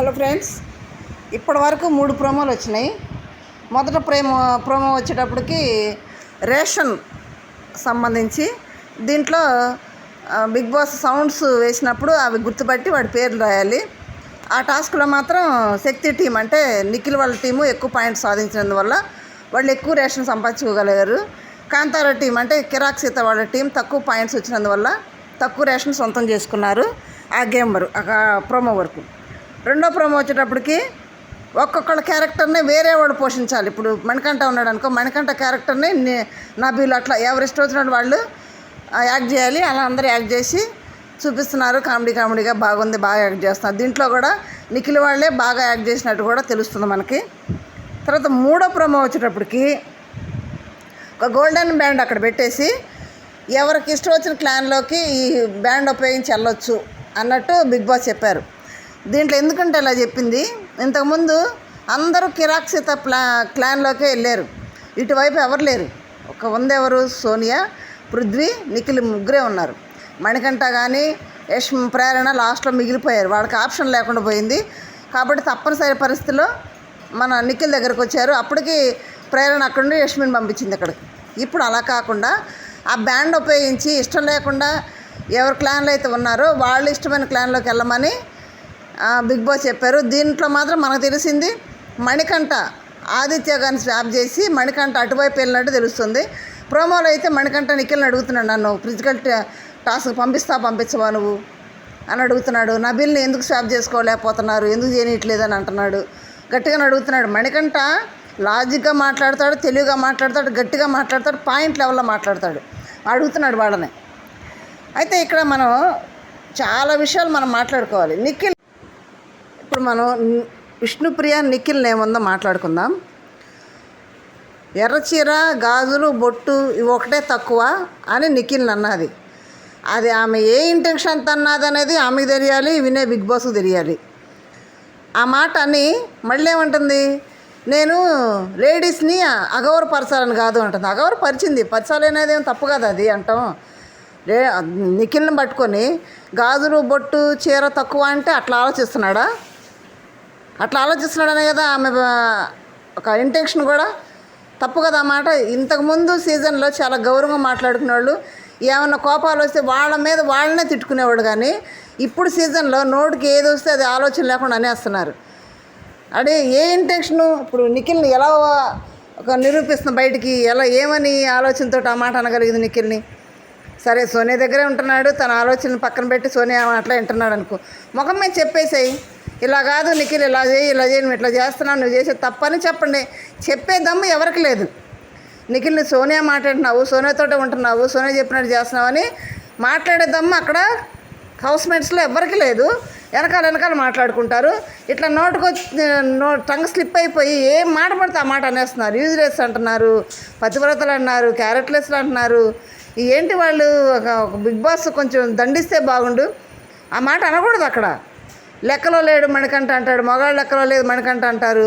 Hello friends ఇప్పటి వరకు మూడు ప్రోమోలు వచ్చినాయి. మొదట ప్రేమో ప్రోమో వచ్చేటప్పటికి రేషన్ సంబంధించి దీంట్లో బిగ్ బాస్ సౌండ్స్ వేసినప్పుడు అవి గుర్తుపట్టి వాడి పేర్లు రాయాలి. ఆ టాస్క్లో మాత్రం శక్తి టీం అంటే నిఖిల్ వాళ్ళ టీము ఎక్కువ పాయింట్స్ సాధించినందువల్ల వాళ్ళు ఎక్కువ రేషన్ సంపాదించుకోగలిగారు. కాంతార టీం అంటే కిరాక్ సీత వాళ్ళ టీం తక్కువ పాయింట్స్ వచ్చినందువల్ల తక్కువ రేషన్ సొంతం చేసుకున్నారు ఆ గేమ్ వరకు ఆ ప్రోమో వరకు. రెండో ప్రోమో వచ్చేటప్పటికి ఒక్కొక్కళ్ళ క్యారెక్టర్ని వేరే వాడు పోషించాలి. ఇప్పుడు మణికంఠ ఉన్నాడు అనుకో మణికంఠ క్యారెక్టర్ని నబీలు అట్లా ఎవరు ఇష్టం వచ్చినట్టు వాళ్ళు యాక్ట్ చేయాలి. అలా అందరూ యాక్ట్ చేసి చూపిస్తున్నారు. కామెడీ కామెడీగా బాగుంది బాగా యాక్ట్ చేస్తున్నారు. దీంట్లో కూడా నిఖిల్ వాళ్ళే బాగా యాక్ట్ చేసినట్టు కూడా తెలుస్తుంది మనకి. తర్వాత మూడో ప్రోమో వచ్చేటప్పటికి ఒక గోల్డెన్ బ్యాండ్ అక్కడ పెట్టేసి ఎవరికి ఇష్టం వచ్చిన క్లాన్లోకి ఈ బ్యాండ్ ఉపయోగించి వెళ్ళొచ్చు అన్నట్టు బిగ్ బాస్ చెప్పారు. దీంట్లో ఎందుకంటే అలా చెప్పింది? ఇంతకుముందు అందరూ కిరాక్షిత ప్లా క్లాన్లోకే వెళ్ళారు. ఇటువైపు ఎవరు లేరు. ఒక ఉందెవరు? సోనియా పృథ్వీ నిఖిల్ ముగ్గురే ఉన్నారు. మణికంఠ కానీ యశ్ ప్రేరణ లాస్ట్లో మిగిలిపోయారు. వాళ్ళకి ఆప్షన్ లేకుండా పోయింది. కాబట్టి తప్పనిసరి పరిస్థితిలో మన నిఖిల్ దగ్గరకు వచ్చారు. అప్పటికి ప్రేరణ అక్కడ నుండి యశ్మిని పంపించింది అక్కడికి. ఇప్పుడు అలా కాకుండా ఆ బ్యాండ్ ఉపయోగించి ఇష్టం లేకుండా ఎవరి క్లాన్లో అయితే ఉన్నారో వాళ్ళు ఇష్టమైన క్లాన్లోకి వెళ్ళమని బిగ్ బాస్ చెప్పారు. దీంట్లో మాత్రం మనకు తెలిసింది మణికంఠ ఆదిత్య గారిని స్వాప్ చేసి మణికంఠ అటువైపు వెళ్ళినట్టు తెలుస్తుంది. ప్రోమోలో అయితే మణికంఠ నిఖిల్ని అడుగుతున్నాడు నన్ను ఫిజికల్ టాస్క్ పంపిస్తా పంపించవా నువ్వు? అని అడుగుతున్నాడు. నబిల్ని ఎందుకు స్వాప్ చేసుకోలేకపోతున్నారు? ఎందుకు చేయనట్లేదు అని అంటున్నాడు. గట్టిగా అడుగుతున్నాడు. మణికంఠ లాజిక్గా మాట్లాడతాడు తెలివిగా మాట్లాడతాడు గట్టిగా మాట్లాడతాడు పాయింట్ లెవెల్లో మాట్లాడతాడు. అడుగుతున్నాడు వాళ్ళని. అయితే ఇక్కడ మనం చాలా విషయాలు మనం మాట్లాడుకోవాలి. నిఖిల్ ఇప్పుడు మనం విష్ణుప్రియ నిఖిల్ నేముందో మాట్లాడుకుందాం. ఎర్రచీర గాజులు బొట్టు ఇవి ఒకటే తక్కువ అని నిఖిల్ అన్నది. అది ఆమె ఏ ఇంటెన్షన్ అన్నది అనేది ఆమెకు తెలియాలి వినే బిగ్ బాస్ తెలియాలి. ఆ మాట అని మళ్ళీ ఏమంటుంది? నేను లేడీస్ని అగౌరపరచాలని కాదు అంటుంది. అగౌరపరిచింది పరచాలి అనేది ఏం తప్పు కాదు అది అంటాం. లే నిఖిల్ని పట్టుకొని గాజులు బొట్టు చీర తక్కువ అంటే అట్లా ఆలోచిస్తున్నాడా? అట్లా ఆలోచిస్తున్నాడనే కదా ఆమె ఒక ఇంటెన్షన్ కూడా. తప్పు కదా మాట. ఇంతకుముందు సీజన్లో చాలా గౌరవంగా మాట్లాడుకునే వాళ్ళు ఏమన్నా కోపాలు వస్తే వాళ్ళ మీద వాళ్ళనే తిట్టుకునేవాడు కానీ ఇప్పుడు సీజన్లో నోటికి ఏది వస్తే అది ఆలోచన లేకుండా అనేస్తున్నారు. అదే ఏ ఇంటెన్షను ఇప్పుడు నిఖిల్ని ఎలా ఒక నిరూపిస్తున్న బయటికి? ఎలా ఏమని ఆలోచనతో ఆ మాట అనగలిగింది నిఖిల్ని? సరే సోనియా దగ్గరే ఉంటున్నాడు తన ఆలోచన పక్కన పెట్టి సోనియా అట్లా వింటున్నాడు అనుకో. ముఖం మీద చెప్పేసేయి. ఇలా కాదు నిఖిల్ ఇలా చేయి ఇలా చేయి నువ్వు ఇట్లా చేస్తున్నావు నువ్వు చేసే తప్పని చెప్పండి. చెప్పే దమ్ము ఎవరికి లేదు. నిఖిల్ని సోనియా మాట్లాడినావు సోనియాతోటే ఉంటున్నావు సోనియా చెప్పినట్టు చేస్తున్నావు అని మాట్లాడే దమ్ము అక్కడ హౌస్ మేట్స్లో ఎవ్వరికి లేదు. వెనకాల వెనకాల మాట్లాడుకుంటారు. ఇట్లా నోటుకు నో టంగ్ స్లిప్ అయిపోయి ఏం మాట పడితే ఆ మాట అనేస్తున్నారు. యూజ్లెస్ అంటున్నారు పతివ్రతలు అంటున్నారు క్యారెట్లెస్లు అంటున్నారు. ఏంటి వాళ్ళు ఒక బిగ్ బాస్ కొంచెం దండిస్తే బాగుండు. ఆ మాట అనకూడదు అక్కడ. లెక్కలో లేడు మణికంట అంటాడు మగాడు లెక్కలో లేదు మణికంట అంటారు.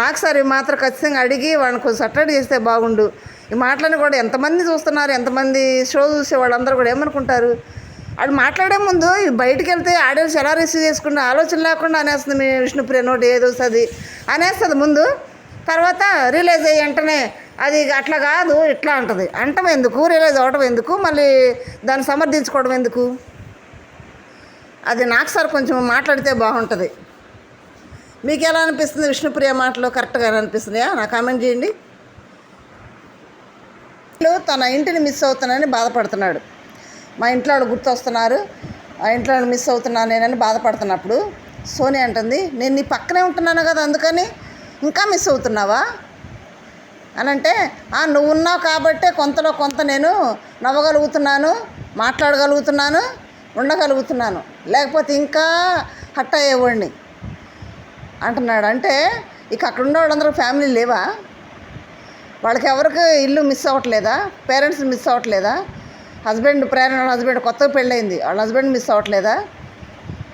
నాకు సార్ ఇవి మాత్రం ఖచ్చితంగా అడిగి వాళ్ళని కొంచెం సట్టడి చేస్తే బాగుండు. ఈ మాటలను కూడా ఎంతమంది చూస్తున్నారు ఎంతమంది షో చూసే వాళ్ళందరూ కూడా ఏమనుకుంటారు? వాళ్ళు మాట్లాడే ముందు ఈ బయటికి వెళ్తే ఆడియన్స్ ఎలా రిసీవ్ చేసుకుంటే ఆలోచన లేకుండా అనేస్తుంది మీ విష్ణుప్రియ నోటి ఏది వస్తుంది అనేస్తుంది ముందు. తర్వాత రిలీజ్ అయ్యి వెంటనే అది అట్లా కాదు ఇట్లా అంటది. అంటం ఎందుకు? రిలీజ్ అవ్వటం ఎందుకు? మళ్ళీ దాన్ని సమర్థించుకోవడం ఎందుకు? అది నాకు సార్ కొంచెం మాట్లాడితే బాగుంటుంది. మీకు ఎలా అనిపిస్తుంది విష్ణుప్రియ మాటలు కరెక్ట్గా అనిపిస్తున్నాయా నా కామెంట్ చేయండి. తన ఇంటిని మిస్ అవుతున్నానని బాధపడుతున్నాడు. మా ఇంట్లో వాళ్ళు గుర్తొస్తున్నారు. ఆ ఇంట్లో వాళ్ళు మిస్ అవుతున్నాను నేనని బాధపడుతున్నప్పుడు సోని అంటుంది నేను నీ పక్కనే ఉంటున్నాను కదా అందుకని ఇంకా మిస్ అవుతున్నావా? అని అంటే "ఆ, నువ్వు ఉన్నావు కాబట్టే కొంతలో కొంత నేను నవ్వగలుగుతున్నాను మాట్లాడగలుగుతున్నాను ఉండగలుగుతున్నాను. లేకపోతే ఇంకా హట్ అయ్యేవాడిని అంటున్నాడు. అంటే ఇక అక్కడ ఉన్న వాళ్ళందరూ ఫ్యామిలీ లేవా? వాళ్ళకి ఎవరికి ఇల్లు మిస్ అవ్వట్లేదా? పేరెంట్స్ మిస్ అవ్వట్లేదా? హస్బెండ్ ప్రేరణ హస్బెండ్ కొత్త పెళ్ళయింది వాళ్ళ హస్బెండ్ మిస్ అవ్వట్లేదా?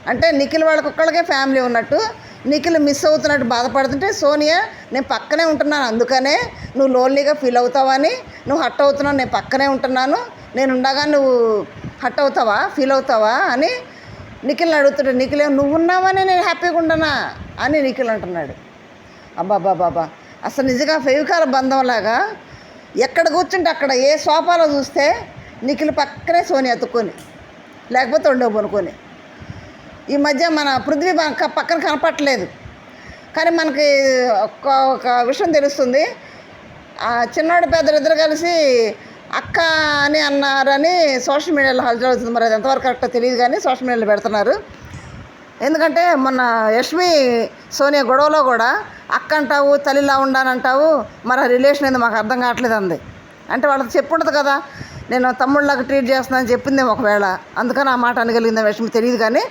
అంటే నిఖిల్ వాళ్ళకి ఒక్కళ్ళకే ఫ్యామిలీ ఉన్నట్టు నిఖిల్ మిస్ అవుతున్నట్టు బాధపడుతుంటే సోనియా నేను పక్కనే ఉంటున్నాను. అందుకనే నువ్వు లోన్లీగా ఫీల్ అవుతావని నువ్వు హట్ అవుతున్నావు. నేను పక్కనే ఉంటున్నాను. నేను ఉండగా నువ్వు హట్ అవుతావా? ఫీల్ అవుతావా? అని నిఖిల్ని అడుగుతుంటే నిఖిల్ నువ్వు ఉన్నావని నేను హ్యాపీగా ఉండనా? అని నిఖిల్ అంటున్నాడు. అబ్బాబా బాబా అసలు నిజంగా ఫెవికాల బంధంలాగా ఎక్కడ కూర్చుంటే అక్కడ ఏ సోఫాలో చూస్తే నిఖిల్ పక్కనే సోని ఎత్తుకొని లేకపోతే ఉండవు పనుకొని. ఈ మధ్య మన పృథ్వీ పక్కన కనపట్లేదు కానీ మనకి ఒక ఒక విషయం తెలుస్తుంది. ఆ చిన్నోడు పెద్దలు ఇద్దరు కలిసి అక్క అని అన్నారని సోషల్ మీడియాలో హల్చల్ అవుతుంది మరి అది ఎంతవరకు కరెక్టో తెలియదు కానీ సోషల్ మీడియాలో పెడుతున్నారు. ఎందుకంటే మొన్న యష్మి సోనియా గొడవలో కూడా అక్క అంటావు తల్లిలా ఉండానంటావు మరి ఆ రిలేషన్ ఏంది మాకు అర్థం కావట్లేదు అంది. అంటే వాళ్ళకి చెప్పుండదు కదా నేను తమ్ముళ్ళకి ట్రీట్ చేస్తున్నాను చెప్పింది ఒకవేళ అందుకని ఆ మాట అనగలిగిందే యష్మి తెలియదు కానీ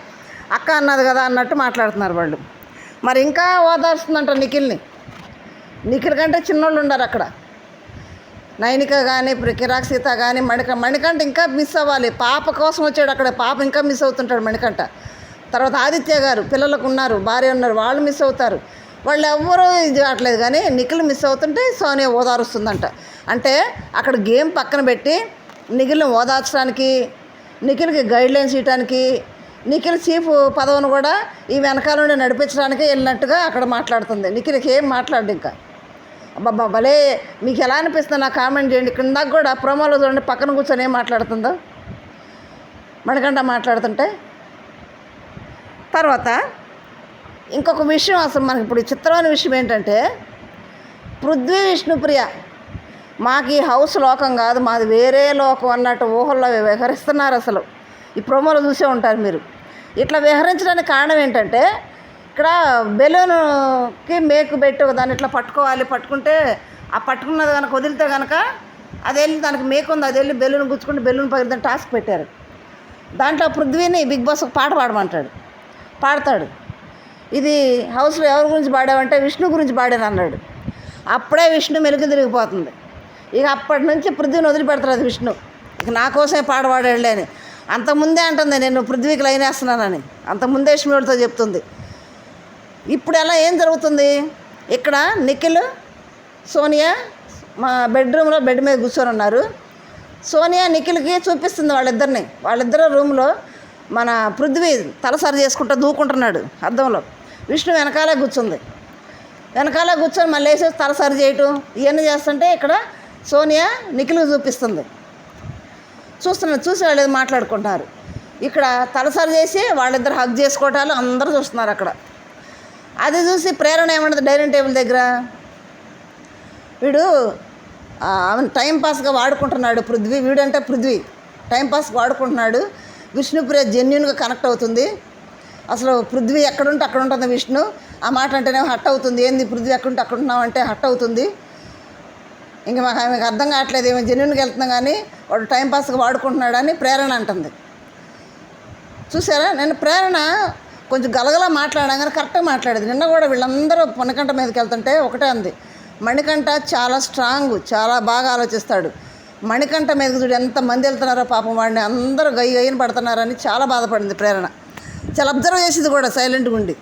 అక్క అన్నది కదా అన్నట్టు మాట్లాడుతున్నారు వాళ్ళు. మరి ఇంకా ఓదార్స్తుందంట నిఖిల్ని. నిఖిల్ కంటే చిన్నోళ్ళు ఉన్నారు అక్కడ. నైనిక కానీ ఇప్పుడు కిరాక్ కానీ మణిక మణికంఠ ఇంకా మిస్ అవ్వాలి. పాప కోసం వచ్చాడు అక్కడ. పాప ఇంకా మిస్ అవుతుంటాడు మణికంఠ. తర్వాత ఆదిత్య గారు పిల్లలకు ఉన్నారు భార్య ఉన్నారు వాళ్ళు మిస్ అవుతారు. వాళ్ళు ఎవ్వరూ ఇది కావట్లేదు కానీ నిఖిల్ మిస్ అవుతుంటే సోనియా ఓదారుస్తుందంట. అంటే అక్కడ గేమ్ పక్కన పెట్టి నిఖిల్ని ఓదార్చడానికి నిఖిల్కి గైడ్లైన్స్ ఇవ్వడానికి నిఖిల్ చీఫ్ పదవిని కూడా ఈ వెనకాల నుండి నడిపించడానికి వెళ్ళినట్టుగా అక్కడ మాట్లాడుతుంది. నిఖిల్కి ఏం మాట్లాడు ఇంకా. అబ్బా భలే! మీకు ఎలా అనిపిస్తుంది నాకు కామెంట్ చేయండి. ఇక్కడ దాకా కూడా ప్రోమోలో చూడండి పక్కన కూర్చొని ఏం మాట్లాడుతుందో. మణికంట మాట్లాడుతుంటే. తర్వాత ఇంకొక విషయం అసలు మనకి ఇప్పుడు చిత్రమైన విషయం ఏంటంటే పృథ్వీ విష్ణుప్రియ మాకు ఈ హౌస్ లోకం కాదు మాది వేరే లోకం అన్నట్టు ఊహల్లో విహరిస్తున్నారు అసలు. ఈ ప్రోమోలో చూసే ఉంటారు మీరు. ఇట్లా విహరించడానికి కారణం ఏంటంటే ఇక్కడ బెలూన్కి మేకు పెట్టి దాన్ని ఇట్లా పట్టుకోవాలి. పట్టుకుంటే ఆ పట్టుకున్నది కనుక వదిలితే కనుక అది వెళ్ళి దానికి మేకు ఉంది అది వెళ్ళి బెలూన్ గుచ్చుకుంటే బెలూన్ పగిలితే టాస్క్ పెట్టారు. దాంట్లో పృథ్వీని బిగ్ బాస్ ఒక పాట పాడమంటాడు. పాడతాడు. ఇది హౌస్లో ఎవరి గురించి పాడావంటే విష్ణు గురించి పాడాను అన్నాడు. అప్పుడే విష్ణు మెలుగు తిరిగిపోతుంది. ఇక అప్పటి నుంచి పృథ్వీని వదిలిపెడతాడు అది విష్ణు. ఇక నా కోసమే పాట పాడాడులే అని. అంతకుముందే అంటుంది నేను పృథ్వీకి లైన్ వేస్తున్నానని. అంతకుముందే విష్ణుడితో చెప్తుంది. ఇప్పుడు ఎలా ఏం జరుగుతుంది? ఇక్కడ నిఖిల్ సోనియా మా బెడ్రూమ్లో బెడ్ మీద కూర్చొని ఉన్నారు సోనియా నిఖిల్కి చూపిస్తుంది వాళ్ళిద్దరిని. వాళ్ళిద్దరు రూమ్లో మన పృథ్వీ తలసరి చేసుకుంటూ దూకుంటున్నాడు. అద్దంలో విష్ణు వెనకాలే కూర్చుంది. వెనకాల కూర్చొని మళ్ళీ వేసి తలసరి చేయటం ఇవన్నీ చేస్తుంటే ఇక్కడ సోనియా నిఖిల్కి చూపిస్తుంది. చూస్తున్నారు చూసి వాళ్ళు మాట్లాడుకుంటున్నారు. ఇక్కడ తలసరి చేసి వాళ్ళిద్దరు హగ్ చేసుకోవటాలు అందరూ చూస్తున్నారు అక్కడ. అది చూసి ప్రేరణ ఏమంటుంది డైనింగ్ టేబుల్ దగ్గర? వీడు ఆ, ఆమెను వాడుకుంటున్నాడు పృథ్వీ. వీడంటే పృథ్వీ. టైంపాస్గా వాడుకుంటున్నాడు. విష్ణుప్రియ జెన్యున్గా కనెక్ట్ అవుతుంది. అసలు పృథ్వీ ఎక్కడుంటే అక్కడ ఉంటుంది విష్ణు. ఆ మాట అంటేనే హట్ అవుతుంది. ఏంది పృథ్వీ ఎక్కడుంటే అక్కడ ఉన్నావు అంటే హట్ అవుతుంది. ఇంక మాకు ఆమెకు అర్థం కావట్లేదు. ఏమో జెన్యున్గా వెళ్తున్నాం కానీ వాడు టైం పాస్గా వాడుకుంటున్నాడని ప్రేరణ అంటుంది. చూసారా? నేను ప్రేరణ కొంచెం గలగలా మాట్లాడగానే కరెక్ట్గా మాట్లాడేది. నిన్న కూడా వీళ్ళందరూ పొన్నకంట మీదకి వెళ్తుంటే ఒకటే అంది. మణికంఠ చాలా స్ట్రాంగ్ చాలా బాగా ఆలోచిస్తాడు. మణికంఠ మీదకి చూడు ఎంతమంది వెళ్తున్నారో పాపం వాడిని అందరూ గయ్యి గయ్యని పడుతున్నారని చాలా బాధపడింది ప్రేరణ. చాలా అబ్జర్వ్ చేసింది కూడా సైలెంట్గా ఉండి.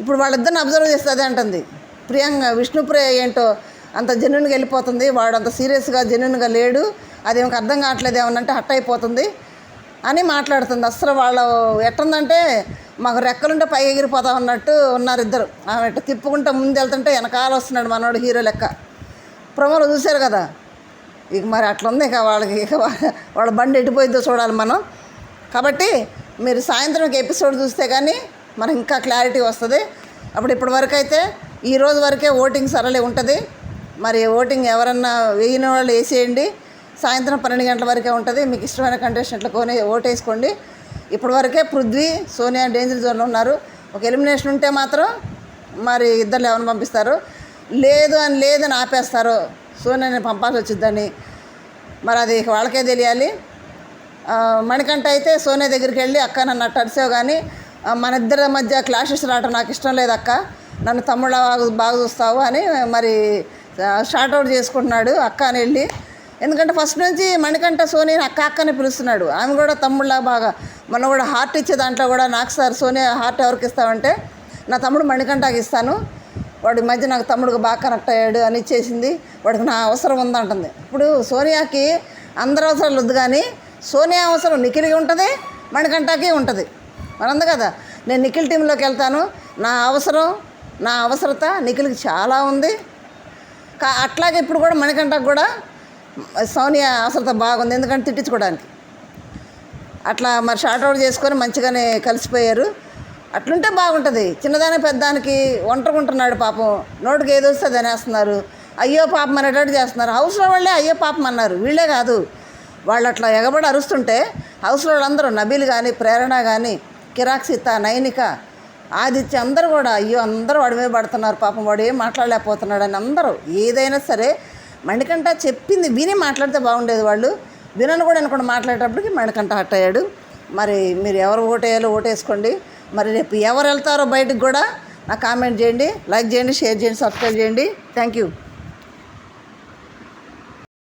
ఇప్పుడు వాళ్ళిద్దరిని అబ్జర్వ్ చేస్తే అదే అంటుంది. ప్రియాంక విష్ణుప్రియ ఏంటో అంత జెన్యున్గా వెళ్ళిపోతుంది. వాడు అంత సీరియస్గా జెన్యున్గా లేడు. అది ఏమో అర్థం కావట్లేదు ఏమన్నంటే హట్ అయిపోతుంది. అని మాట్లాడుతుంది. అసలు వాళ్ళు ఎట్టుందంటే మాకు రెక్కలుంటే పై ఎగిరిపోతా ఉన్నట్టు ఉన్నారు ఇద్దరు. ఆమె తిప్పుకుంటే ముందు వెళ్తుంటే వెనకాల వస్తున్నాడు మనోడు హీరో లెక్క. ప్రమోలు చూశారు కదా? ఇక మరి అట్లా ఉంది ఇక వాళ్ళకి ఇక వాళ్ళ బండి ఎటుపోయిద్దో చూడాలి మనం. కాబట్టి మీరు సాయంత్రం ఎపిసోడ్ చూస్తే కానీ మనకి ఇంకా క్లారిటీ వస్తుంది. అప్పుడు ఇప్పటి వరకు అయితే ఈ రోజు వరకే ఓటింగ్ సరళి ఉంటుంది. మరి ఓటింగ్ ఎవరన్నా వేయని వాళ్ళు వేసేయండి. సాయంత్రం పన్నెండు గంటల వరకే ఉంటుంది. మీకు ఇష్టమైన కంటెస్టెంట్లు కొని ఓటేసుకోండి. ఇప్పటి వరకే పృథ్వీ సోనియా డేంజర్ జోన్లో ఉన్నారు. ఒక ఎలిమినేషన్ ఉంటే మాత్రం మరి ఇద్దరు ఎవరిని పంపిస్తారు? లేదు అని లేదని ఆపేస్తారు. సోనియాని పంపాల్సి వచ్చిద్దని మరి అది వాళ్ళకే తెలియాలి. మణికంట మణికంఠ అయితే సోనియా దగ్గరికి వెళ్ళి అక్క నన్ను అట్ట అరిసావు కానీ మన ఇద్దరి మధ్య క్లాషెస్ రావటం నాకు ఇష్టం లేదు అక్క. నన్ను తమ్ముళ్ళ బాగా బాగా చూస్తావు అని మరి షార్ట్అవుట్ చేసుకుంటున్నాడు అక్క అని వెళ్ళి ఎందుకంటే ఫస్ట్ నుంచి మణికంఠ సోనియాని అక్క అక్కని పిలుస్తున్నాడు. ఆమె కూడా తమ్ముళ్ళ బాగా. మొన్న కూడా హార్ట్ ఇచ్చే దాంట్లో కూడా నాకు సార్ సోనియా హార్ట్ ఎవరికి ఇస్తామంటే నా తమ్ముడు మణికంఠకి ఇస్తాను. వాడి మధ్య నాకు తమ్ముడికి బాగా కనెక్ట్ అయ్యాడు అని ఇచ్చేసింది. వాడికి నా అవసరం ఉందంటుంది ఇప్పుడు సోనియాకి అందరి అవసరాలు వద్దు కానీ సోనియా అవసరం నిఖిల్కి ఉంటుంది మణికంఠకి ఉంటుంది. మనంది కదా నేను నిఖిల్ టీంలోకి వెళ్తాను. నా అవసరం నా అవసరత నిఖిల్కి చాలా ఉంది. కా అట్లాగే ఇప్పుడు కూడా మణికంఠకు కూడా సోనియా అసలుతో బాగుంది ఎందుకంటే తిట్టించుకోవడానికి. అట్లా మరి షార్ట్ అవుట్ చేసుకొని మంచిగానే కలిసిపోయారు. అట్లుంటే బాగుంటుంది. చిన్నదాని పెద్దానికి ఒంటరికుంటున్నాడు పాపం. నోటికి ఏదో వస్తే తినేస్తున్నారు అయ్యో పాపం అనేటట్టు చేస్తున్నారు. హౌస్లో వాళ్ళే అయ్యో పాపం అన్నారు. వీళ్ళే కాదు. వాళ్ళు అట్లా ఎగబడి అరుస్తుంటే హౌస్లో వాళ్ళందరూ నబీలు కానీ ప్రేరణ కానీ కిరాక్సిత నయనిక నైనిక ఆదిత్య అందరూ కూడా అయ్యో అందరూ వాడి మీద పడుతున్నారు. పాపం వాడు ఏం మాట్లాడలేకపోతున్నాడు అని అందరూ ఏదైనా సరే మణికంఠ చెప్పింది విని మాట్లాడితే బాగుండేది వాళ్ళు. వినను కూడా అనుకోండి మాట్లాడేటప్పటికి మణికంఠ హట్ అయ్యాడు. మరి మీరు ఎవరు ఓటేయాలో ఓటేసుకోండి. మరి రేపు ఎవరు వెళ్తారో బయటకు కూడా నాకు కామెంట్ చేయండి లైక్ చేయండి షేర్ చేయండి సబ్స్క్రైబ్ చేయండి. Thank you.